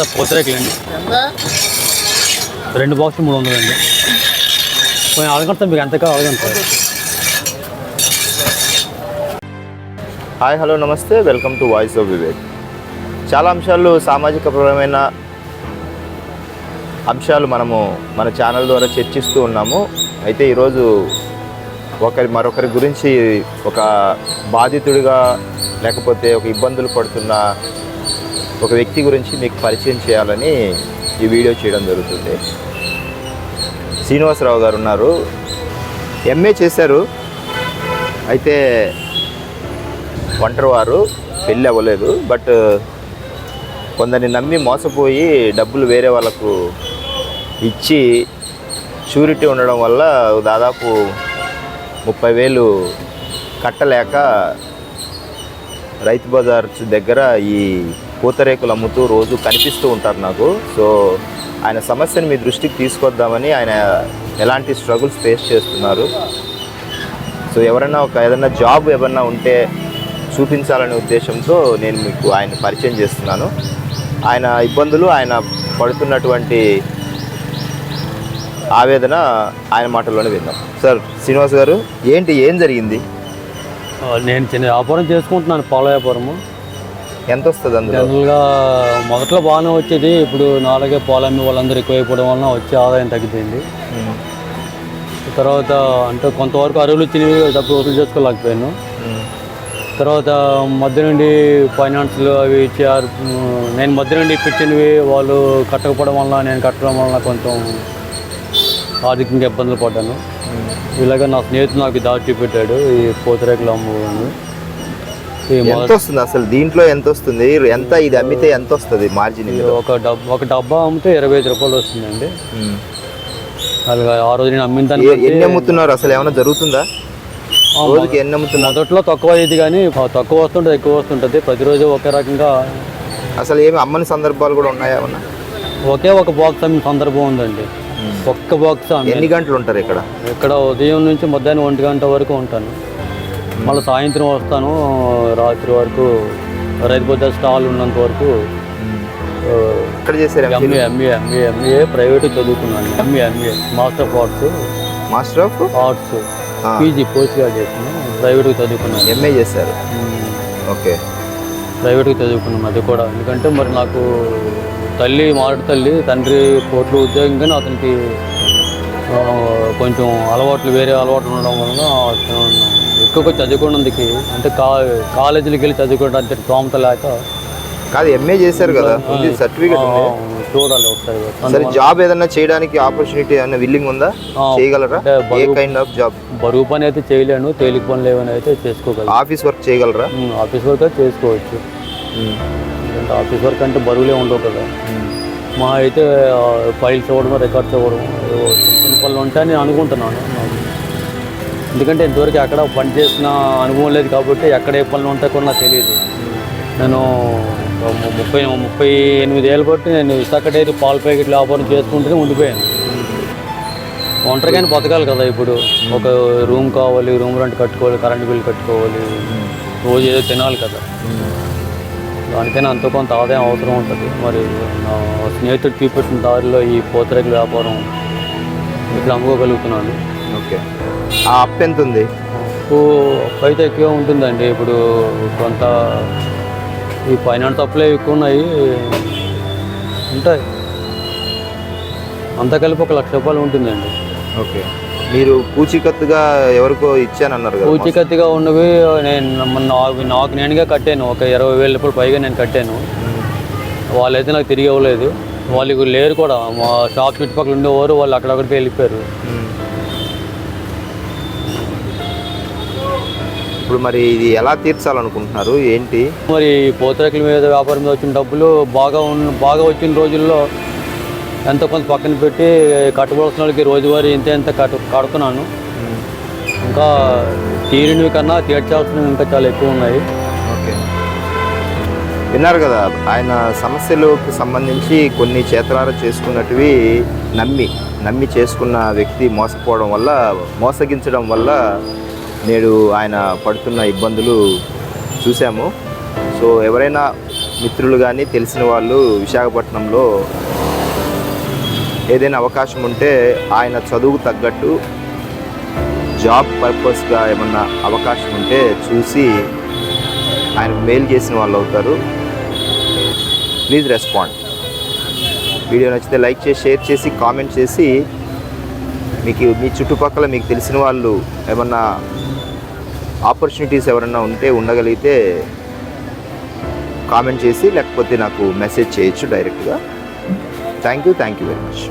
Sir పూతరేకులండి రెండు box మూడు వందలండి కొంచెం అడగండి సార్ మీకు ఎంతగా అడగండి సార్ హాయ్ హలో నమస్తే. Welcome to voice of Vivek. చాలా అంశాలు సామాజిక పరమైన అంశాలు మనము మన ఛానల్ ద్వారా చర్చిస్తూ ఉన్నాము. అయితే ఈరోజు ఒకరి మరొకరి గురించి ఒక బాధితుడిగా లేకపోతే ఒక ఇబ్బందులు పడుతున్న ఒక వ్యక్తి గురించి మీకు పరిచయం చేయాలని ఈ వీడియో చేయడం జరుగుతుంది. శ్రీనివాసరావు గారు ఉన్నారు. ఎంఏ చేశారు. అయితే ఒంటరి వారు పెళ్ళి అవ్వలేదు. బట్ కొందరిని నమ్మి మోసపోయి డబ్బులు వేరే వాళ్ళకు ఇచ్చి షూరిటీ ఉండడం వల్ల దాదాపు ముప్పై వేలు కట్టలేక రైతు బజార్ దగ్గర ఈ పూతరేకులు అమ్ముతూ రోజు కనిపిస్తూ ఉంటారు నాకు. సో ఆయన సమస్యను మీ దృష్టికి తీసుకొద్దామని ఆయన ఎలాంటి స్ట్రగుల్స్ ఫేస్ చేస్తున్నారు? సో ఎవరైనా ఒక ఏదైనా జాబ్ ఏమన్నా ఉంటే చూపించాలనే ఉద్దేశంతో నేను మీకు ఆయన పరిచయం చేస్తున్నాను. ఆయన ఇబ్బందులు ఆయన పడుతున్నటువంటి ఆవేదన ఆయన మాటల్లోనే విందాం. సార్ శ్రీనివాస్ గారు ఏంటి ఏం జరిగింది? నేను చిన్న వ్యాపారం చేసుకుంటున్నాను పాల వ్యాపారము. ఎంత వస్తుంది అందులో? జనరల్గా మొదట్లో బాగానే వచ్చేది. ఇప్పుడు నాలుగే పాలు అమ్మే వాళ్ళందరూ ఎక్కువైపోవడం వలన వచ్చే ఆదాయం తగ్గిపోయింది. తర్వాత అంటే కొంతవరకు అరువులు తినివి డబ్బు వసూలు చేసుకోలేకపోయాను. తర్వాత మధ్య నుండి ఫైనాన్స్లు అవి ఇచ్చారు నేను మధ్య నుండి పెట్టినవి వాళ్ళు కట్టకపోవడం వల్ల నేను కట్టడం వలన కొంచెం ఆర్థికంగా ఇబ్బందులు పడ్డాను. ఇలాగ నా స్నేహితుడు నాకు దారి చూపెట్టాడు ఈ పూతరేకులు అమ్ము ఈ మొదటి ఎంత వస్తుంది అసలు? దీంట్లో ఎంత వస్తుంది? ఎంత ఇది అమ్మితే ఎంత వస్తుంది మార్జిన్ ఒక డబ్బా ఒక డబ్బా అమ్మితే ఇరవై ఐదు రూపాయలు వస్తుందండి. అలాగా ఆ రోజు నేను అమ్మిన దాన్ని ఎన్ని అమ్ముతున్నారు? అసలు ఏమైనా జరుగుతుందా? రోజుకి ఎన్ని అమ్ముతున్నారు? మొదట్లో తక్కువ అయ్యేది కానీ తక్కువ వస్తుంటుంది ఎక్కువ వస్తుంటుంది. ప్రతిరోజు ఒకే రకంగా అసలు ఏమి అమ్మని సందర్భాలు కూడా ఉన్నాయా ఏమన్నా? ఒకే ఒక బాక్స్ అమ్మిన సందర్భం ఉందండి. ఒక్క బాక్స్ ఎన్ని గంటలు ఉంటారు ఇక్కడ? ఇక్కడ ఉదయం నుంచి మధ్యాహ్నం ఒంటి గంట వరకు ఉంటాను. మళ్ళీ సాయంత్రం వస్తాను రాత్రి వరకు రైతు బజార్ స్టాల్ ఉన్నంత వరకు చేశారు MA MA MA MA private చదువుకున్నాను MA MA master of arts master of arts. PG post graduation ప్రైవేట్గా చదువుకున్నాను ఎంఏ చేశారు. ఓకే ప్రైవేట్గా చదువుకున్నాను అది కూడా ఎందుకంటే మరి నాకు తల్లి మారటి తల్లి తండ్రి కోర్టులో ఉద్యోగం కానీ అతనికి కొంచెం అలవాట్లు వేరే అలవాట్లు ఉండడం వలన ఎక్కువగా చదువుకున్నందుకు అంటే కా కాలేజీలకు వెళ్ళి చదువుకోవడానికి స్తోమత లేక కాదు ఎంఏ చేశారు కదా సర్టిఫికేట్ చూడాలి ఒకసారి. సరే జాబ్ ఏదైనా చేయడానికి ఆపర్చునిటీ ఏమైనా విల్లింగ్ ఉందా? చేయగలరా? ఏ కైండ్ ఆఫ్ జాబ్ బరువు పని అయితే చేయలేను తేలిక పనులు ఏమైనా అయితే చేసుకోగలను. ఆఫీస్ వర్క్ చేయగలరా? ఆఫీస్ వర్క్ అయితే చేసుకోవచ్చు. ఆఫీస్ వర్క్ అంటే బరువులే ఉండవు కదా. మా అయితే ఫైల్స్ ఇవ్వడం రికార్డ్స్ ఇవ్వడం ఏవో చిన్న పనులు ఉంటాయని నేను అనుకుంటున్నాను. ఎందుకంటే ఇంతవరకు ఎక్కడ పని చేసిన అనుభవం లేదు కాబట్టి ఎక్కడ ఏ పనులు ఉంటాయో కూడా నాకు తెలియదు నేను ముప్పై ముప్పై ఎనిమిది ఏళ్ళు బట్టి నేను విశాఖ డైరీ పాల ప్యాకెట్ వ్యాపారం చేసుకుంటూనే ఉండిపోయాను. ఒంటరికైనా బతకాలి కదా ఇప్పుడు. ఒక రూమ్ కావాలి రూమ్ రెంట్ కట్టుకోవాలి కరెంట్ బిల్ కట్టుకోవాలి. రోజు ఏదో తినాలి కదా. దానికైనా అంత కొంత ఆదాయం అవసరం ఉంటుంది. మరి నా స్నేహితుడు చూపెట్టిన దారిలో ఈ పూతరేకుల వ్యాపారం ఇప్పుడు అమ్ముకోగలుగుతున్నాను. ఓకే. ఆ అప్ ఎంత ఉంది అప్పు అప్పు అయితే ఎక్కువ ఉంటుందండి. ఇప్పుడు కొంత ఈ ఫైనాన్స్ అప్పులే ఎక్కువ ఉన్నాయి ఉంటాయి. అంతా కలిపి ఒక లక్ష రూపాయలు ఉంటుందండి. ఓకే. మీరు పూచికత్తుగా ఎవరికో ఇచ్చానన్నారు కదా పూచికత్తిగా ఉన్నవి నేను నాకు నాకు నేనుగా కట్టాను. ఒక ఇరవై వేల రూపాయలు పైగా నేను కట్టాను. వాళ్ళైతే నాకు తిరిగి ఇవ్వలేదు. వాళ్ళు లేరు కూడా. మా షాప్ చుట్టుపక్కల ఉండేవారు. వాళ్ళు అక్కడక్కడికి వెళ్ళిపోయారు. ఇప్పుడు మరి ఇది ఎలా తీర్చాలనుకుంటున్నారు? ఏంటి? మరి పూతరేకుల మీద వ్యాపారం మీద వచ్చిన డబ్బులు బాగా ఉన్న బాగా వచ్చిన రోజుల్లో ఎంతో కొంత పక్కన పెట్టి కట్టబడుతున్న వాళ్ళకి రోజువారీ ఇంత ఎంత కట్టు కడుతున్నాను. ఇంకా తీరినవి కన్నా తీర్చాల్సినవి ఇంకా చాలా ఎక్కువ ఉన్నాయి. ఓకే. విన్నారు కదా ఆయన సమస్యలకు సంబంధించి కొన్ని చేతలార చేసుకున్నటివి నమ్మి నమ్మి చేసుకున్న వ్యక్తి మోసపోవడం వల్ల మోసగించడం వల్ల నేడు ఆయన పడుతున్న ఇబ్బందులు చూసాము సో ఎవరైనా మిత్రులు కానీ తెలిసిన వాళ్ళు విశాఖపట్నంలో ఏదైనా అవకాశం ఉంటే ఆయన చదువుకు తగ్గట్టు జాబ్ పర్పస్గా ఏమన్నా అవకాశం ఉంటే చూసి ఆయనకు మెయిల్ చేసిన వాళ్ళు అవుతారు. Please respond. వీడియో నచ్చితే లైక్ చేసి షేర్ చేసి కామెంట్ చేసి మీకు మీ చుట్టుపక్కల మీకు తెలిసిన వాళ్ళు ఏమన్నా ఆపర్చునిటీస్ ఎవరన్నా ఉంటే ఉండగలిగితే కామెంట్ చేసి లేకపోతే నాకు మెసేజ్ చేయొచ్చు డైరెక్ట్గా thank you thank you very much